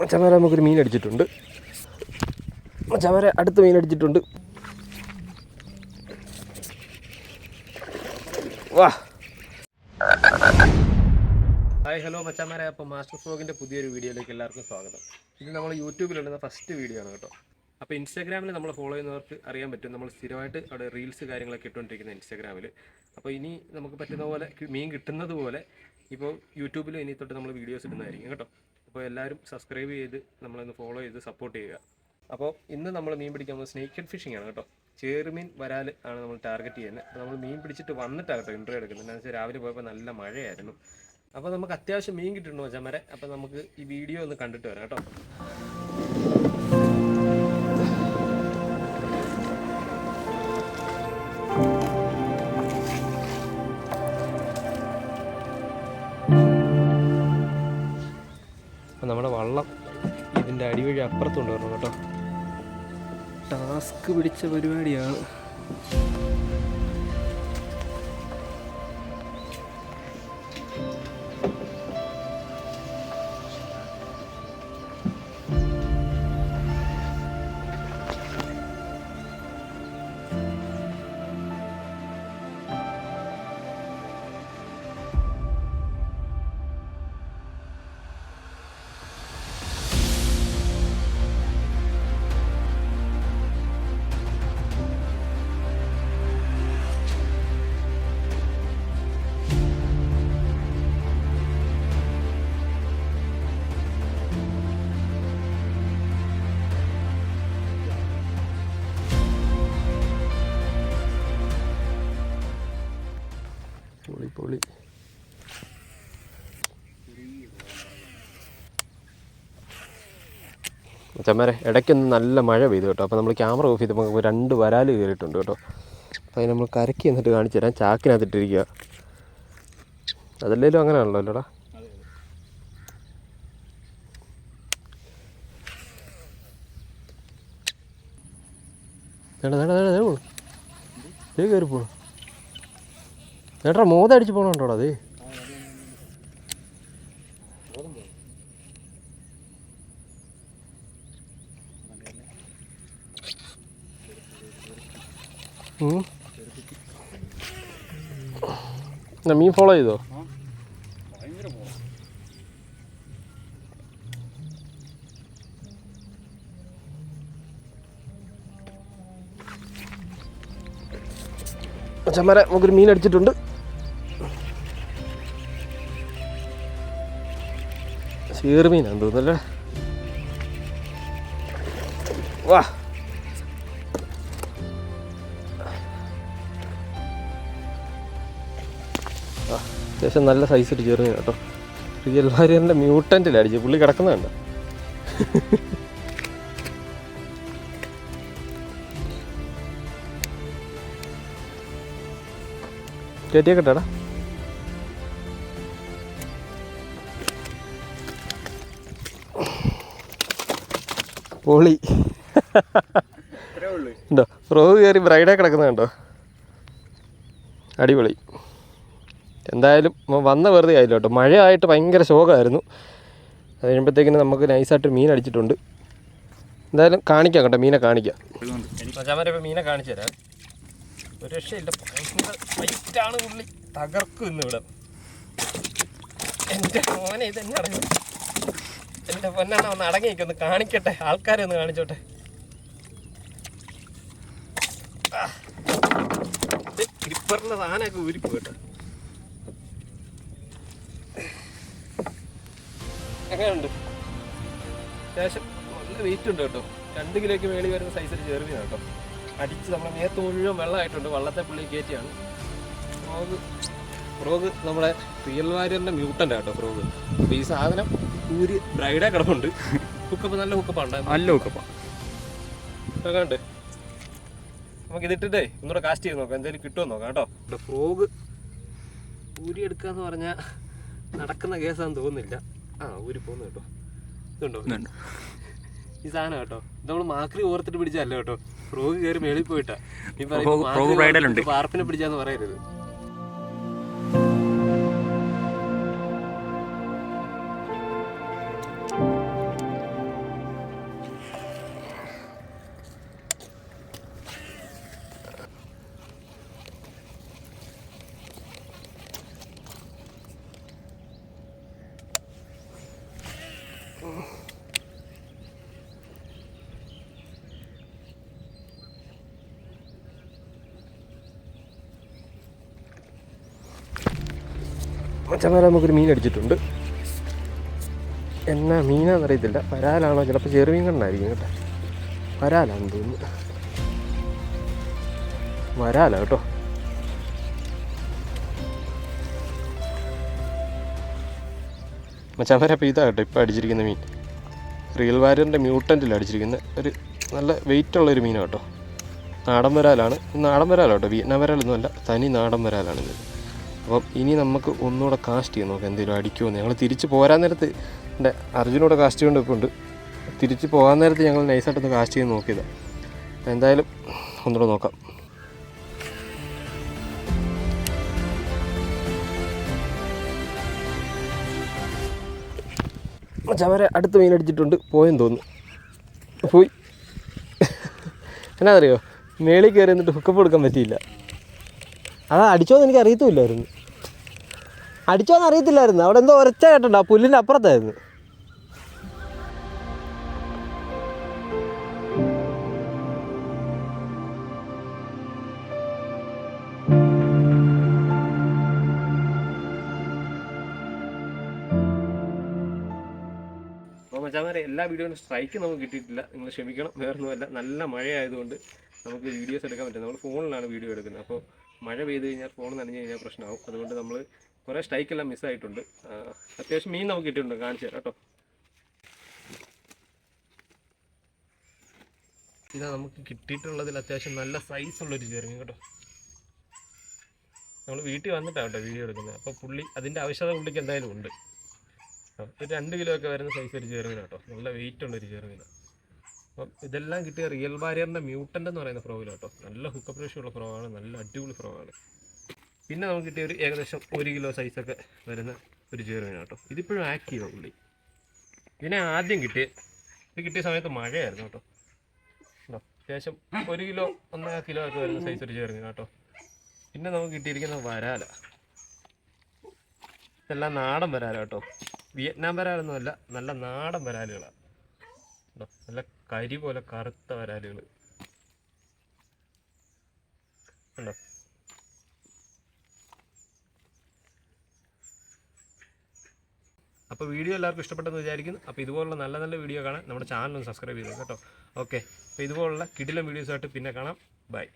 മച്ചമാരെ നമുക്കൊരു മീൻ അടിച്ചിട്ടുണ്ട്. മച്ചമാരെ അടുത്ത് മീൻ അടിച്ചിട്ടുണ്ട്. വാ. ഹായ് ഹലോ മച്ചാമാരെ. അപ്പോൾ മാസ്റ്റർ ഫ്ലോഗിന്റെ പുതിയൊരു വീഡിയോയിലേക്ക് എല്ലാവർക്കും സ്വാഗതം. ഇത് നമ്മൾ യൂട്യൂബിലിടുന്ന ഫസ്റ്റ് വീഡിയോ ആണ് കേട്ടോ. അപ്പോൾ ഇൻസ്റ്റാഗ്രാമിൽ നമ്മൾ ഫോളോ ചെയ്യുന്നവർക്ക് അറിയാൻ പറ്റും. നമ്മൾ സ്ഥിരമായിട്ട് അവിടെ റീൽസ് കാര്യങ്ങളൊക്കെ ഇട്ടുകൊണ്ടിരിക്കുന്ന ഇൻസ്റ്റാഗ്രാമിൽ അപ്പോൾ ഇനി നമുക്ക് പറ്റുന്ന പോലെ മീൻ കിട്ടുന്നത് പോലെ ഇപ്പോൾ യൂട്യൂബിലും ഇനി തൊട്ട് നമ്മൾ വീഡിയോസ് ഇടുന്നതായിരിക്കും കേട്ടോ. അപ്പോൾ എല്ലാവരും സബ്സ്ക്രൈബ് ചെയ്ത് നമ്മളൊന്ന് ഫോളോ ചെയ്ത് സപ്പോർട്ട് ചെയ്യുക. അപ്പോൾ ഇന്ന് നമ്മൾ മീൻ പിടിക്കാൻ പോകുന്നത് സ്നേക്ക് ഫിഷിംഗ് ആണ് കേട്ടോ. ചേറുമീൻ വരാൽ ആണ് നമ്മൾ ടാർഗറ്റ് ചെയ്യുന്നത്. അപ്പോൾ നമ്മൾ മീൻ പിടിച്ചിട്ട് വന്നിട്ടാണ് കേട്ടോ ഇന്റർവ്യൂ എടുക്കുന്നത്. എന്താണെന്ന് വെച്ചാൽ രാവിലെ പോയപ്പോൾ നല്ല മഴയായിരുന്നു. അപ്പോൾ നമുക്ക് അത്യാവശ്യം മീൻ കിട്ടുന്നുണ്ടോ ചമരെ? അപ്പോൾ നമുക്ക് ഈ വീഡിയോ ഒന്ന് കണ്ടിട്ട് വരാം കേട്ടോ. അപ്പോൾ നമ്മുടെ വള്ളം ഇതിന്റെ അടിവഴി അപ്പുറത്തുണ്ട് കേട്ടോ. ടാസ്ക് പിടിച്ച പരിപാടിയാണ്. ചമ്മരെ ഇടയ്ക്കൊന്ന് നല്ല മഴ പെയ്തു കേട്ടോ. അപ്പോൾ നമ്മൾ ക്യാമറ ഓഫ് ചെയ്തപ്പോൾ രണ്ട് വരാൽ കയറിയിട്ടുണ്ട് കേട്ടോ. അപ്പോൾ അതിന് നമ്മൾ കരക്കി എന്നിട്ട് കാണിച്ചു തരാം. ചാക്കിനകത്തിട്ടിരിക്കുക അതല്ലേലും അങ്ങനെ ആണല്ലോ അല്ലോടാ? നേടാ നേടാ നേടാ പോണു. കയറി പോണു. നേട്ടാ മോതടിച്ച് പോകണുണ്ടോടാ അതേ എന്നാ മീൻ ഫോളോ ചെയ്തോ? ചമ്മര നമുക്കൊരു മീൻ അടിച്ചിട്ടുണ്ട്. ചീറുമീനാന്ന് തോന്നുന്നല്ലേ വാ. അത്യാവശ്യം നല്ല സൈസ് ഒരു ചെറിയ കേട്ടോ. റിയൽ വാരിയറിന്റെ മ്യൂട്ടന്റിൽ അടിച്ച് പുള്ളി കിടക്കുന്നുണ്ട് കയറ്റിയേക്കട്ടെടാ പൊളി. ഉണ്ടോ? റോവ് കയറി ബ്രൈഡേ കിടക്കുന്ന കണ്ടോ? അടിപൊളി. എന്തായാലും വന്ന വെറുതെ ആയില്ല കേട്ടോ. മഴയായിട്ട് ഭയങ്കര ശോകമായിരുന്നു. അത് കഴിയുമ്പോഴത്തേക്കിന് നമുക്ക് നൈസായിട്ട് മീൻ അടിച്ചിട്ടുണ്ട്. എന്തായാലും കാണിക്കാം കേട്ടോ മീനെ കാണിക്കാം. മച്ചാമാരെ ഇപ്പോൾ മീനെ കാണിച്ചു തരാം. ഒരു രക്ഷയില്ല. ഭയങ്കര ഫൈറ്റാണ് ഉള്ളി. തകർക്കും ഇന്ന് ഇവിടെ. എന്റെ മോനെ ഇതെന്നെ അടങ്ങി എന്റെ പൊന്നാണ് ഒന്ന് അടങ്ങിയൊക്കെ ഒന്ന് കാണിക്കട്ടെ ആൾക്കാരെ ഒന്ന് കാണിച്ചോട്ടെ. ഗ്രിപ്പറിന്റെ സാധനമൊക്കെ ഊരിപ്പോ എങ്ങനെയുണ്ട്? അത്യാവശ്യം നല്ല വെയിറ്റ് ഉണ്ട് കേട്ടോ. രണ്ട് കിലോയ്ക്ക് മേളിൽ വരുന്ന സൈസിൽ ചെറുതാണ് കേട്ടോ. അടിച്ച് നമ്മുടെ മേത്ത് മുഴുവൻ വെള്ളമായിട്ടുണ്ട്. വള്ളത്തെ പുള്ളി കയറ്റിയാണ്. ഫ്രോഗ്. ഫ്രോഗ് നമ്മുടെ റിയൽ വാരിയറിന്റെ മ്യൂട്ടന്റ് കേട്ടോ ഫ്രോഗ്. അപ്പോൾ ഈ സാധനം ഊരി ബ്രൈഡേ കിടപ്പുണ്ട് ഹുക്കപ്പ് നല്ല ഹുക്കപ്പ് ഉണ്ടായിരുന്നു നല്ല ഹുക്കപ്പാണ് കണ്ട് നമുക്ക് ഇതിട്ടിട്ടേ ഒന്നുകൂടെ കാസ്റ്റ് ചെയ്ത് നോക്കാം. എന്തെങ്കിലും കിട്ടുമോ നോക്കാം കേട്ടോ. ഫ്രോഗ് ഊരിയെടുക്കുക എന്ന് പറഞ്ഞാൽ നടക്കുന്ന കേസാന്ന് തോന്നുന്നില്ല. ആ ഊരി പോകുന്നു കേട്ടോ. ഇതുണ്ടോ? ഈ സാധനം കേട്ടോ. ഇത് നമ്മൾ മാക്രി ഓർത്തിട്ട് പിടിച്ചല്ലോ കേട്ടോ. ഫ്രോഗ് കയറി മേളിൽ പോയിട്ടാ. നീ പറയുന്നത്. പാർപ്പിനെ പിടിച്ചാന്ന് പറയരുത്. മച്ചന്മാരെ നമുക്കൊരു മീൻ അടിച്ചിട്ടുണ്ട്. എന്നാ മീനാന്ന് അറിയത്തില്ല വരാലാണോ? ചിലപ്പോൾ ചെറുമീൻ കണ്ടായിരിക്കും കേട്ടോ. വരാലാന്ന് തോന്നുന്നു. വരാല കേട്ടോ. മച്ചാമര അപ്പോൾ ഇതാ കേട്ടോ ഇപ്പോൾ അടിച്ചിരിക്കുന്ന മീൻ. റിയൽ വാരിയറിന്റെ മ്യൂട്ടന്റിൽ അടിച്ചിരിക്കുന്ന ഒരു നല്ല വെയിറ്റ് ഉള്ള ഒരു മീനാണ് കേട്ടോ. നാടൻ വരാലാണ്. നാടൻ വരാലാണ് കേട്ടോ വിയറ്റ്നാം വരാലൊന്നുമല്ല തനി നാടൻ വരാലാണിത് അപ്പം ഇനി നമുക്ക് ഒന്നുകൂടെ കാസ്റ്റ് ചെയ്യാം നോക്കാം. എന്തെങ്കിലും അടിക്കുമോ ഞങ്ങൾ തിരിച്ച് പോരാൻ നേരത്ത് എന്റെ അർജുനോടെ കാസ്റ്റ് കൊണ്ട് ഇപ്പോൾ ഉണ്ട് തിരിച്ച് പോകാൻ നേരത്ത് ഞങ്ങൾ നൈസായിട്ടൊന്ന് കാസ്റ്റ് ചെയ്ത് നോക്കിയതാണ് എന്തായാലും ഒന്നുകൂടെ നോക്കാം. ചവരെ അടുത്ത് മീൻ അടിച്ചിട്ടുണ്ട്. പോയെന്ന് തോന്നുന്നു. പോയി. എന്നാ അറിയോ? മേളിൽ കയറി എന്നിട്ട് ഹുക്കപ്പ് കൊടുക്കാൻ പറ്റിയില്ല. അതാ അടിച്ചോന്ന് എനിക്ക് അറിയത്തുമില്ലായിരുന്നു. അടിച്ചോന്ന് അറിയത്തില്ലായിരുന്നു. അവിടെ എന്തോ ഒരച്ച കേട്ടുണ്ടോ ആ പുല്ലിന്റെ അപ്പുറത്തായിരുന്നു. എല്ലാ വീഡിയോയിലും സ്ട്രൈക്ക് നമുക്ക് കിട്ടിയിട്ടില്ല. നിങ്ങൾ ക്ഷമിക്കണം. വേറൊന്നുമല്ല. നല്ല മഴയായതുകൊണ്ട് നമുക്ക് വീഡിയോസ് എടുക്കാൻ പറ്റില്ല. നമ്മൾ ഫോണിലാണ് വീഡിയോ എടുക്കുന്നത്. അപ്പോൾ മഴ പെയ്ത് കഴിഞ്ഞാൽ ഫോൺ നനഞ്ഞു കഴിഞ്ഞാൽ പ്രശ്നമാവും. അതുകൊണ്ട് നമ്മൾ കുറേ സ്ട്രൈക്കെല്ലാം മിസ്സായിട്ടുണ്ട് അത്യാവശ്യം മീൻ നമുക്ക് കിട്ടിയിട്ടുണ്ട്. കാണിച്ചു തരാം കേട്ടോ. ഇതാ നമുക്ക് കിട്ടിയിട്ടുള്ളതിൽ അത്യാവശ്യം നല്ല സൈസ് ഉള്ളൊരു ചെറുമീൻ കേട്ടോ. നമ്മൾ വീട്ടിൽ വന്നിട്ടാണ് കേട്ടോ വീഡിയോ എടുക്കുന്നത്. അപ്പോൾ പുള്ളി അതിന്റെ ആവശ്യകത പുള്ളിക്ക് എന്തായാലും ഉണ്ട്. ഒരു രണ്ട് കിലോ ഒക്കെ വരുന്ന സൈസ് ഒരു ചെറുമീൻ കേട്ടോ. നല്ല വെയിറ്റ് ഉള്ള ഒരു ചെറുമീൻ അപ്പം ഇതെല്ലാം കിട്ടിയ റിയൽ ബാരിയറിന്റെ മ്യൂട്ടന്റ് എന്ന് പറയുന്ന ഫ്രോയിൽ കേട്ടോ നല്ല ഹുക്കപ്പ് ഉള്ള ഫ്രോ നല്ല അടിപൊളി ഫ്രോവാണ് പിന്നെ നമുക്ക് കിട്ടിയ ഒരു ഏകദേശം ഒരു കിലോ സൈസൊക്കെ വരുന്ന ഒരു ചെറുമീൻ കേട്ടോ ഇതിപ്പോഴും ആക്റ്റീവാണ് പുള്ളി. ഇതിനെ ആദ്യം കിട്ടിയ ഇത് കിട്ടിയ സമയത്ത് മഴയായിരുന്നു കേട്ടോ? അത്യാവശ്യം ഒരു കിലോ ഒന്നര കിലോ ഒക്കെ വരുന്ന സൈസ് ഒരു ചെറുമീൻ കേട്ടോ പിന്നെ നമുക്ക് കിട്ടിയിരിക്കുന്ന വരാല. ഇതെല്ലാം നാടൻ വരാല കേട്ടോ. വിയറ്റ്നാം വരാലൊന്നുമല്ല നല്ല നാടൻ വരാലുകളാണ്. നല്ല കരി പോലെ കറുത്ത വരാലുകൾ. ഉണ്ടോ അപ്പോൾ വീഡിയോ എല്ലാവർക്കും ഇഷ്ടപ്പെട്ടെന്ന് വിചാരിക്കുന്നു. അപ്പോൾ ഇതുപോലുള്ള നല്ല നല്ല വീഡിയോ കാണാൻ നമ്മുടെ ചാനൽ ഒന്ന് സബ്സ്ക്രൈബ് ചെയ്തു കേട്ടോ. ഓക്കെ. അപ്പോൾ ഇതുപോലുള്ള കിടിലം വീഡിയോസായിട്ട് പിന്നെ കാണാം. ബൈ.